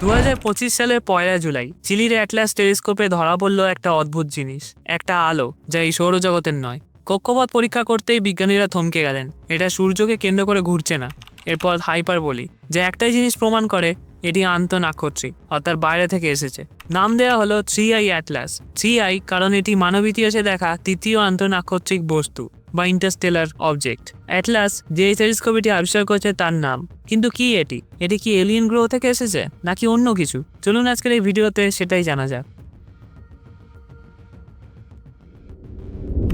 দু হাজার পঁচিশ সালের পয়লা জুলাই চিলির অ্যাটলাস টেলিস্কোপে ধরা পড়ল একটা অদ্ভুত জিনিস, একটা আলো, যা এই সৌরজগতের নয়। কক্ষপথ পরীক্ষা করতেই বিজ্ঞানীরা থমকে গেলেন। এটা সূর্যকে কেন্দ্র করে ঘুরছে না। এরপর হাইপার বলি, যে একটাই জিনিস প্রমাণ করে, এটি আন্তঃনাক্ষত্রিক অর্থাৎ বাইরে থেকে এসেছে। নাম দেওয়া হলো three I Atlas. Three I কারণ এটি মানব ইতিহাসে দেখা তৃতীয় আন্তঃনাক্ষত্রিক বস্তু। বা ইন্টারস্টেলার অবজেক্ট অ্যাটলাস যে এই টেলিস্কোপটি আবিষ্কার করেছে তার নাম। কিন্তু কি এটি? এটি কি এলিয়েন গ্রহ থেকে এসেছে? নাকি অন্য কিছু? চলুন আজকের এই ভিডিওতে সেটাই জানা যাক।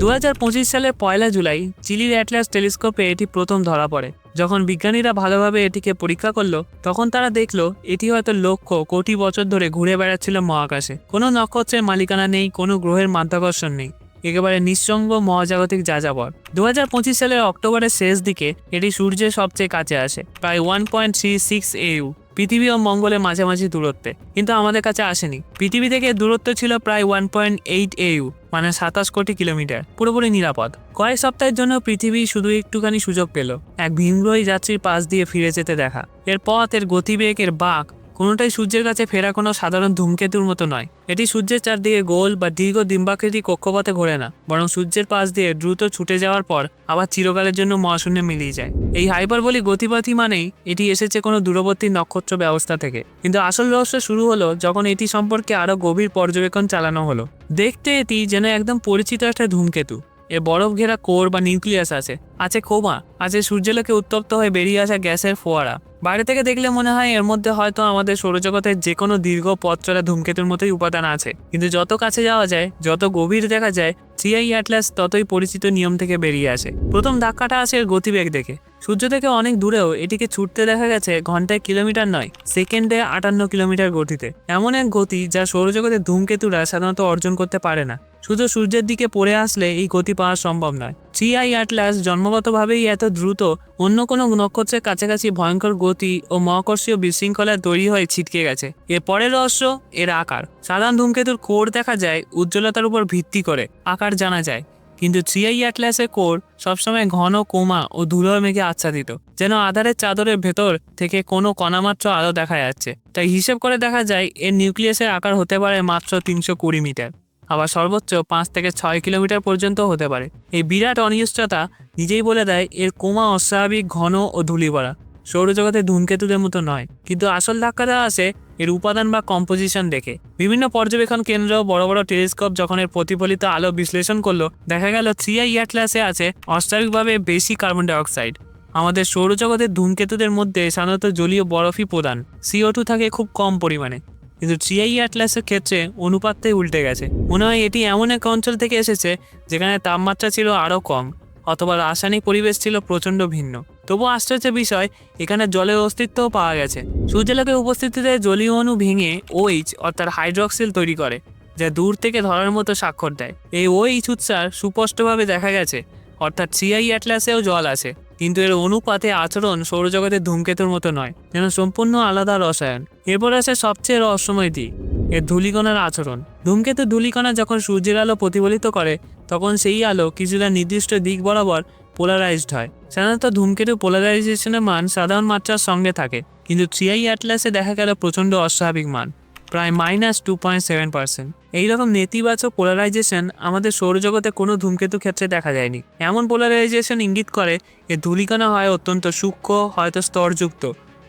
দু হাজার পঁচিশ সালের পয়লা জুলাই, চিলির অ্যাটলাস টেলিস্কোপে এটি প্রথম ধরা পড়ে। যখন বিজ্ঞানীরা ভালোভাবে এটিকে পরীক্ষা করল, তখন তারা দেখল, এটি হয়তো লক্ষ কোটি বছর ধরে ঘুরে বেড়াচ্ছিল মহাকাশে। কোনো নক্ষত্রের মালিকানা নেই, কোনো গ্রহের মাধ্যাকর্ষণ নেই। একেবারে নিঃসঙ্গ মহাজাগতিক যাযাবর। দু হাজার পঁচিশ সালের অক্টোবরের শেষ দিকে এটি সূর্যের সবচেয়ে কাছে আসে, প্রায় one point three six U, পৃথিবী ও মঙ্গলের মাঝামাঝি দূরত্বে। কিন্তু আমাদের কাছে আসেনি। পৃথিবী থেকে দূরত্ব ছিল প্রায় ওয়ান পয়েন্ট এইট ইউ মানে সাতাশ কোটি কিলোমিটার, পুরোপুরি নিরাপদ। কয়েক সপ্তাহের জন্য পৃথিবী শুধু একটুখানি সুযোগ পেল, এক ভিনগ্রহী যাত্রীর পাশ দিয়ে ফিরে যেতে দেখা। এর পথ, এর গতিবেগ, এর বাঁক কোনোটাই সূর্যের কাছে ফেরা কোনো সাধারণ ধূমকেতুর মতো নয়। এটি সূর্যের চারদিকে গোল বা দীর্ঘ ডিম্বাকৃতি কক্ষপথে ঘোরে না, বরং সূর্যের পাশ দিয়ে দ্রুত ছুটে যাওয়ার পর আবার চিরকালের জন্য মহাশূন্যে মিলিয়ে যায়। এই হাইপারবলি গতিপথই মানেই এটি এসেছে কোনো দূরবর্তী নক্ষত্র ব্যবস্থা থেকে। কিন্তু আসল রহস্য শুরু হলো যখন এটি সম্পর্কে আরও গভীর পর্যবেক্ষণ চালানো হলো। দেখতে এটি যেন একদম পরিচিত একটা ধূমকেতু। এ বরফ ঘেরা কোর বা নিউক্লিয়াস আছে। আছে কোমা আছে সূর্যলোকে উত্তপ্ত হয়ে বেরিয়ে আসা গ্যাসের ফোয়ারা। বাইরে থেকে দেখলে মনে হয় এর মধ্যে হয়তো আমাদের সৌরজগতের যে কোনো দীর্ঘ পথ চলা ধূমকেতুর মতোই উপাদান আছে। কিন্তু যত কাছে যাওয়া যায়, যত গভীর দেখা যায়, সিআই অ্যাটলাস ততই পরিচিত নিয়ম থেকে বেরিয়ে আসে। প্রথম ধাক্কাটা আসে এর গতিবেগ দেখে। সূর্য থেকে অনেক দূরেও এটিকে ছুটতে দেখা গেছে ঘন্টায় কিলোমিটার নয়, সেকেন্ডে আটান্ন কিলোমিটার গতিতে। এমন এক গতি যা সৌরজগতের ধূমকেতুরা সাধারণত অর্জন করতে পারে না। শুধু সূর্যের দিকে পড়ে আসলে এই গতি পাওয়া সম্ভব নয়। সিআই অ্যাটলাস জন্মগতভাবেই এত দ্রুত অন্য কোনো নক্ষত্রের কাছাকাছি ভয়ঙ্কর গতি ও মহাকর্ষীয় বিশৃঙ্খলা তৈরি হয়ে ছিটকে গেছে। এর পরের রহস্য, এর আকার। সাধারণ ধূমকেতুর কোর দেখা যায় উজ্জ্বলতার উপর ভিত্তি করে, আকার জানা যায়। কিন্তু থ্রিআই অ্যাটলাসের কোর সবসময় ঘন, কোমা ও ধুলোর মেঘে আচ্ছাদিত, যেন আধারের চাদরের ভেতর থেকে কোনো কণামাত্র আলো দেখা যাচ্ছে। তাই হিসেব করে দেখা যায়, এর নিউক্লিয়াসের আকার হতে পারে মাত্র তিনশো কুড়ি মিটার। আবার সর্বোচ্চ পাঁচ থেকে ছয় কিলোমিটার পর্যন্ত হতে পারে। এই বিরাট অনিশ্চয়তা নিজেই বলে দেয়, এর কোমা অস্বাভাবিক, ঘন ও ধূলিভরা। সৌরজগতের ধূমকেতুদের মতো নয়, কিন্তু আসল ধাক্কাটা আসে এর উপাদান বা কম্পোজিশন দেখে। বিভিন্ন পর্যবেক্ষণ কেন্দ্র বড় বড় টেলিস্কোপ যখন এর প্রতিফলিত আলো বিশ্লেষণ করল, দেখা গেল থ্রি আই অ্যাটলাসে আছে অস্বাভাবিকভাবে বেশি কার্বন ডাইঅক্সাইড। আমাদের সৌরজগতের ধূমকেতুদের মধ্যে সাধারণত জলীয় বরফই প্রদান সিও টু থাকে খুব কম পরিমাণে। কিন্তু থ্রিআই অ্যাটলাসের ক্ষেত্রে অনুপাতটাই উল্টে গেছে। মনে হয় এটি এমন এক অঞ্চল থেকে এসেছে যেখানে তাপমাত্রা ছিল আরও কম অথবা রাসায়নিক পরিবেশ ছিল প্রচণ্ড ভিন্ন। তবু আশ্চর্যের বিষয়, এখানে জলের অস্তিত্বও পাওয়া গেছে। সূর্যালোকের উপস্থিতিতে জলীয় অণু ভেঙে ওইচ অর্থাৎ হাইড্রক্সিল তৈরি করে, যা দূর থেকে ধরার মতো স্বাক্ষর দেয়। এই ওইচ উৎসার সুস্পষ্টভাবে দেখা গেছে, অর্থাৎ সিআই অ্যাটলাসেও জল আছে। কিন্তু এর অনুপাতে আচরণ সৌরজগতের ধূমকেতুর মতো নয়, যেন সম্পূর্ণ আলাদা রসায়ন। এরপর আছে সবচেয়ে রহস্যময় দিক, এর ধূলিকণার আচরণ। ধূমকেতু ধূলিকণা যখন সূর্যের আলো প্রতিফলিত করে, তখন সেই আলো কিছুটা নির্দিষ্ট দিক বরাবর পোলারাইজড হয়। সাধারণত ধূমকেতু পোলারাইজেশনের মান সাধারণ মাত্রার সঙ্গে থাকে, কিন্তু থ্রিআই অ্যাটলাসে দেখা গেল প্রচণ্ড অস্বাভাবিক মান। প্রায় minus two point seven percent এইরকম নেতিবাচক পোলারাইজেশন আমাদের সৌরজগতে কোনো ধূমকেতু ক্ষেত্রে দেখা যায়নি। এমন পোলারাইজেশন ইঙ্গিত করে এর ধূলিকণা হয় অত্যন্ত সূক্ষ্ম, হয়তো স্তরযুক্ত।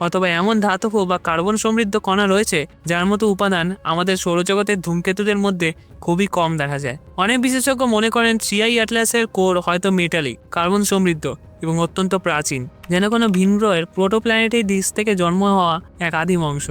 অথবা এমন ধাতব বা কার্বন সমৃদ্ধ কণা রয়েছে যার মতো উপাদান আমাদের সৌরজগতের ধূমকেতুদের মধ্যে খুবই কম দেখা যায়। অনেক বিশেষজ্ঞ মনে করেন সিআই অ্যাটলাসের কোর হয়তো মেটালিক কার্বন সমৃদ্ধ এবং অত্যন্ত প্রাচীন, যেন কোনো ভিন গ্রহের প্রোটোপ্ল্যানেটের দিশ থেকে জন্ম হওয়া এক আদিম অংশ।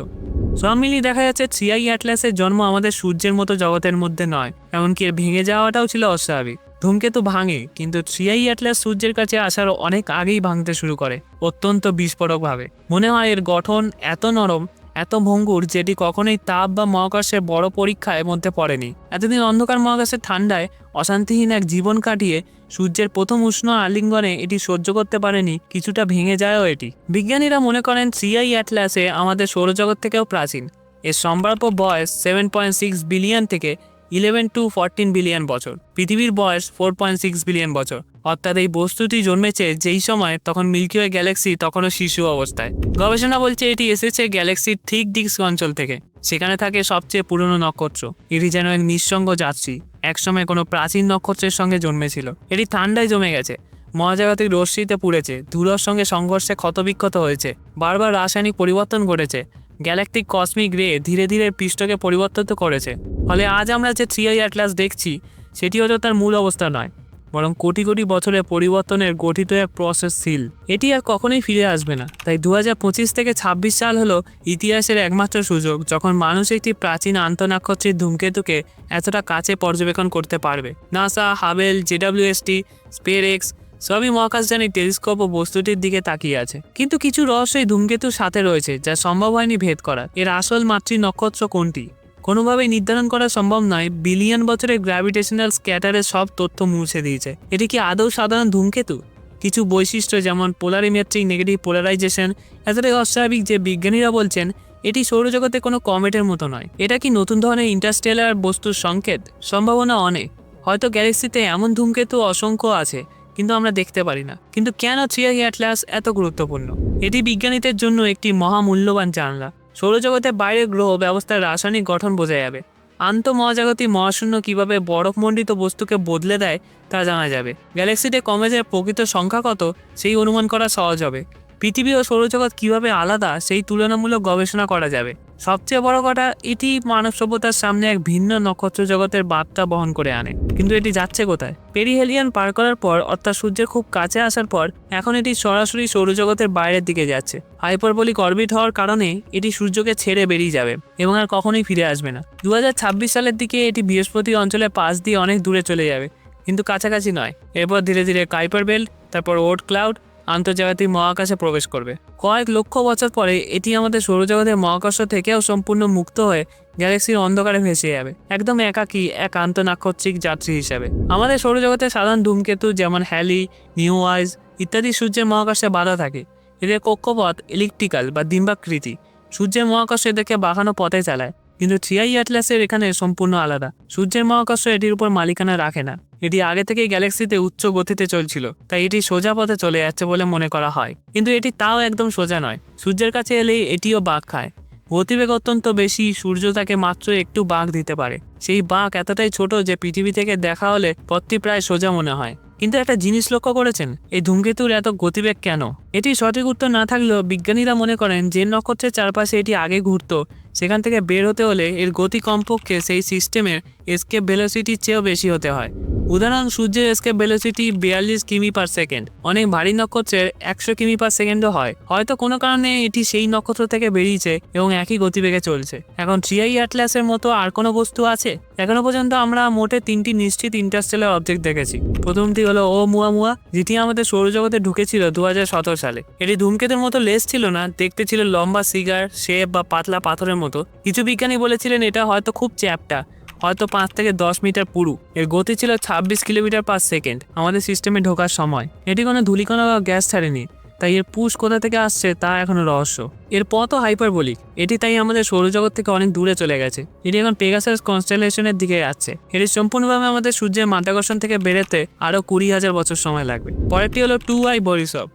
সব মিলিয়ে দেখা যাচ্ছে সিআই অ্যাটলাসের জন্ম আমাদের সূর্যের মতো জগতের মধ্যে নয়, এমনকি এর ভেঙে যাওয়াটাও ছিল অস্বাভাবিক। ধূমকেতু ভাঙে, কিন্তু সিআই অ্যাটলাস সূর্যের কাছে আসার অনেক আগেই ভাঙতে শুরু করে, অত্যন্ত বিস্ফোরকভাবে। মনে হয় এর গঠন এত নরম এত ভঙ্গুর যেটি কখনোই তাপ বা মহাকাশের বড় পরীক্ষায় মধ্যে পড়েনি। এতদিন অন্ধকার মহাকাশের ঠান্ডায় অশান্তিহীন এক জীবন কাটিয়ে সূর্যের প্রথম উষ্ণ আলিঙ্গনে এটি সহ্য করতে পারেনি, কিছুটা ভেঙে যায়ও এটি। বিজ্ঞানীরা মনে করেন সিআই অ্যাটলাসে আমাদের সৌরজগৎ থেকেও প্রাচীন। এর সম্ভাব্য বয়স সেভেন পয়েন্ট সিক্স বিলিয়ন থেকে ইলেভেন টু ফোরটিন বিলিয়ন বছর। পৃথিবীর বয়স ফোর পয়েন্ট সিক্স বিলিয়ন বছর। অর্থাৎ এই বস্তুটি জন্মেছে যেই সময় তখন মিল্কি ওয়ে গ্যালাক্সি তখনও শিশু অবস্থায়। গবেষণা বলছে এটি এসেছে গ্যালাক্সির ঠিক দিক্স অঞ্চল থেকে। সেখানে থাকে সবচেয়ে পুরনো নক্ষত্র। এটি যেন এক নিঃসঙ্গ যাত্রী। একসময় কোনো প্রাচীন নক্ষত্রের সঙ্গে জন্মেছিল। এটি ঠান্ডায় জমে গেছে। মহাজাগতিক রশ্মিতে পুড়েছে। ধুলোর সঙ্গে সংঘর্ষে ক্ষতবিক্ষত হয়েছে। বারবার রাসায়নিক পরিবর্তন ঘটেছে। গ্যালাকটিক কসমিক রে ধীরে ধীরে পৃষ্ঠকে পরিবর্তিত করেছে। ফলে আজ আমরা যে থ্রি আই অ্যাটলাস দেখছি, সেটি হয়তো তার মূল অবস্থা নয়। বরং কোটি কোটি বছরের পরিবর্তনের গঠিত এক প্রসেস সিল এটি আর কখনোই ফিরে আসবে না। তাই দু হাজার পঁচিশ থেকে ২৬ সাল হলো ইতিহাসের একমাত্র সুযোগ, যখন মানুষ একটি প্রাচীন আন্তঃনাক্ষত্রিক ধূমকেতুকে এতটা কাছে পর্যবেক্ষণ করতে পারবে। নাসা, হাবেল জেডাব্লিউএসটি স্পের এক্স সবই মহাকাশযানী টেলিস্কোপ ও বস্তুটির দিকে তাকিয়ে আছে। কিন্তু কিছু রহস্য এই ধূমকেতুর সাথে রয়েছে, যা সম্ভব হয়নি ভেদ করা এর আসল মাতৃ নক্ষত্র কোনটি? কোনোভাবেই নির্ধারণ করা সম্ভব নয়, বিলিয়ন বছরের গ্র্যাভিটেশনাল স্ক্যাটারের সব তথ্য মুছে দিয়েছে। এটি কি আদৌ সাধারণ ধূমকেতু? কিছু বৈশিষ্ট্য যেমন পোলারিমেট্রিক নেগেটিভ পোলারাইজেশন এতটাই অস্বাভাবিক যে বিজ্ঞানীরা বলছেন, এটি সৌরজগতে কোনো কমেটের মতো নয়। এটা কি নতুন ধরনের ইন্টারস্টেলার বস্তুর সংকেত? সম্ভাবনা অনেক। হয়তো গ্যালাক্সিতে এমন ধূমকেতু অসংখ্য আছে, কিন্তু আমরা দেখতে পারি না। কিন্তু কেন থ্রিয়াই অ্যাটলাস এত গুরুত্বপূর্ণ? এটি বিজ্ঞানীদের জন্য একটি মহামূল্যবান জানলা। সৌরজগতের বাইরের গ্রহ ব্যবস্থার রাসায়নিক গঠন বোঝা যাবে। আন্ত মহাজাগতিক মহাশূন্য কীভাবে বরফমণ্ডিত বস্তুকে বদলে দেয় তা জানা যাবে। গ্যালাক্সিতে কমেজের প্রকৃত সংখ্যা কত, সেই অনুমান করা সহজ হবে। পৃথিবী ও সৌরজগৎ কীভাবে আলাদা, সেই তুলনামূলক গবেষণা করা যাবে। সবচেয়ে বড় কথা, এটি মানব সভ্যতার সামনে এক ভিন্ন নক্ষত্র জগতের বার্তা বহন করে আনে। কিন্তু এটি যাচ্ছে কোথায়? পেরিহেলিয়ান পার করার পর, অর্থাৎ সূর্যের খুব কাছে আসার পর, এখন এটি সরাসরি সৌরজগতের বাইরের দিকে যাচ্ছে। হাইপারবলিক অরবিট হওয়ার কারণে এটি সূর্যকে ছেড়ে বেরিয়ে যাবে এবং আর কখনোই ফিরে আসবে না। দু হাজার ছাব্বিশ সালের দিকে এটি বৃহস্পতি অঞ্চলের পাশ দিয়ে অনেক দূরে চলে যাবে, কিন্তু কাছাকাছি নয়। এরপর ধীরে ধীরে কাইপার বেল্ট তারপর ওট ক্লাউড আন্তর্জাতিক মহাকাশে প্রবেশ করবে। কয়েক লক্ষ বছর পরে এটি আমাদের সৌরজগতের মহাকাশ থেকেও সম্পূর্ণ মুক্ত হয়ে গ্যালাক্সির অন্ধকারে ভেসে যাবে। একদম একাকী এক আন্তনাক্ষত্রিক যাত্রী হিসাবে। আমাদের সৌরজগতের সাধারণ ধূমকেতু যেমন হ্যালি, নিউ আইজ ইত্যাদি সূর্যের মহাকাশে বাধা থাকে। এদের কক্ষপথ ইলেকট্রিক্যাল বা ডিম্বাকৃতি। সূর্যের মহাকাশ এদেরকে বাঁকানো পথে চালায়, কিন্তু থ্রিআই অ্যাটলাসের এখানে সম্পূর্ণ আলাদা। সূর্যের মহাকাশ এটির উপর মালিকানা রাখে না। এটি আগে থেকেই গ্যালাক্সিতে উচ্চ গতিতে চলছিল, তাই এটি সোজা পথে চলে যাচ্ছে বলে মনে করা হয়। কিন্তু এটি তাও একদম সোজা নয়। সূর্যের কাছে এলেই এটিও বাঘ খায়। গতিবেগ অত্যন্ত বেশি, সূর্য তাকে মাত্র একটু বাঘ দিতে পারে। সেই বাঘ এতটাই ছোট যে পৃথিবী থেকে দেখা হলে পথটি প্রায় সোজা মনে হয়। কিন্তু একটা জিনিস লক্ষ্য করেছেন? এই ধূমকেতুর এত গতিবেগ কেন? এটি সঠিক উত্তর না থাকলেও বিজ্ঞানীরা মনে করেন যে নক্ষত্রের চারপাশে এটি আগে ঘুরত। সেখান থেকে বের হতে হলে এর গতি কমপক্ষে সেই সিস্টেমের এসকেপ ভেলোসিটির চেয়েও বেশি হতে হয়। উদাহরণ, সূর্যের এসকেপ ভেলোসিটি বিয়াল্লিশ কিমি পার সেকেন্ড অনেক ভারী নক্ষত্রের একশো কিমি পার সেকেন্ডও হয়। হয়তো কোনো কারণে এটি সেই নক্ষত্র থেকে বেরিয়েছে এবং একই গতিবেগে চলছে। এখন থ্রিআই অ্যাটলাসের মতো আর কোনো বস্তু আছে? এখনও পর্যন্ত আমরা মোটে তিনটি নিশ্চিত ইন্টারস্টেলার অবজেক্ট দেখেছি। প্রথমটি হলো ও মুয়া মুয়া, যেটি আমাদের সৌরজগতে ঢুকেছিল দু সালে এটি ধূমকেতুর মতো লেস ছিল না, দেখতে ছিল লম্বা সিগার, শেপ বা পাতলা পাথরের মতো। কিছু বিজ্ঞানী বলেছিলেন এটা হয়তো খুব চ্যাপটা, হয়তো পাঁচ থেকে দশ মিটার পুরু। এর গতি ছিল ছাব্বিশ কিলোমিটার পার সেকেন্ড, আমাদের সিস্টেমে ঢোকার সময়। এটি কোনো ধূলিকণা বা গ্যাস ছাড়েনি, তাই এর পুশ কোথা থেকে আসছে তা এখনও রহস্য। এর পথও হাইপারবলিক, এটি তাই আমাদের সৌরজগৎ থেকে অনেক দূরে চলে গেছে। এটি এখন পেগাসাস কনস্টেলেশনের দিকে যাচ্ছে। এটি সম্পূর্ণভাবে আমাদের সূর্যের মাধ্যাকর্ষণ থেকে বেরোতে আরও কুড়ি হাজার বছর সময় লাগবে। পরেরটি হলো টু আই বরিসব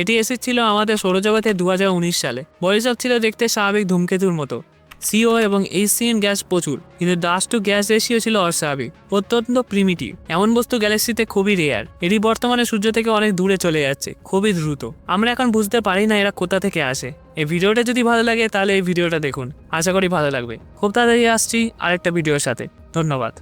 এটি এসেছিল আমাদের সৌরজগতে দু হাজার উনিশ সালে। বরিসব ছিল দেখতে স্বাভাবিক ধূমকেতুর মতো। সিও এবং এইচসিএন গ্যাস প্রচুর, কিন্তু ডাস্ট টু গ্যাস রেশিও ছিল অস্বাভাবিক, অত্যন্ত প্রিমিটিভ এমন বস্তু গ্যালাক্সিতে খুবই রেয়ার এটি বর্তমানে সূর্য থেকে অনেক দূরে চলে যাচ্ছে, খুবই দ্রুত। আমরা এখন বুঝতে পারি না এরা কোথা থেকে আসে। এই ভিডিওটা যদি ভালো লাগে তাহলে এই ভিডিওটা দেখুন। আশা করি ভালো লাগবে। খুব তাড়াতাড়ি আসছি আরেকটা ভিডিওর সাথে। ধন্যবাদ।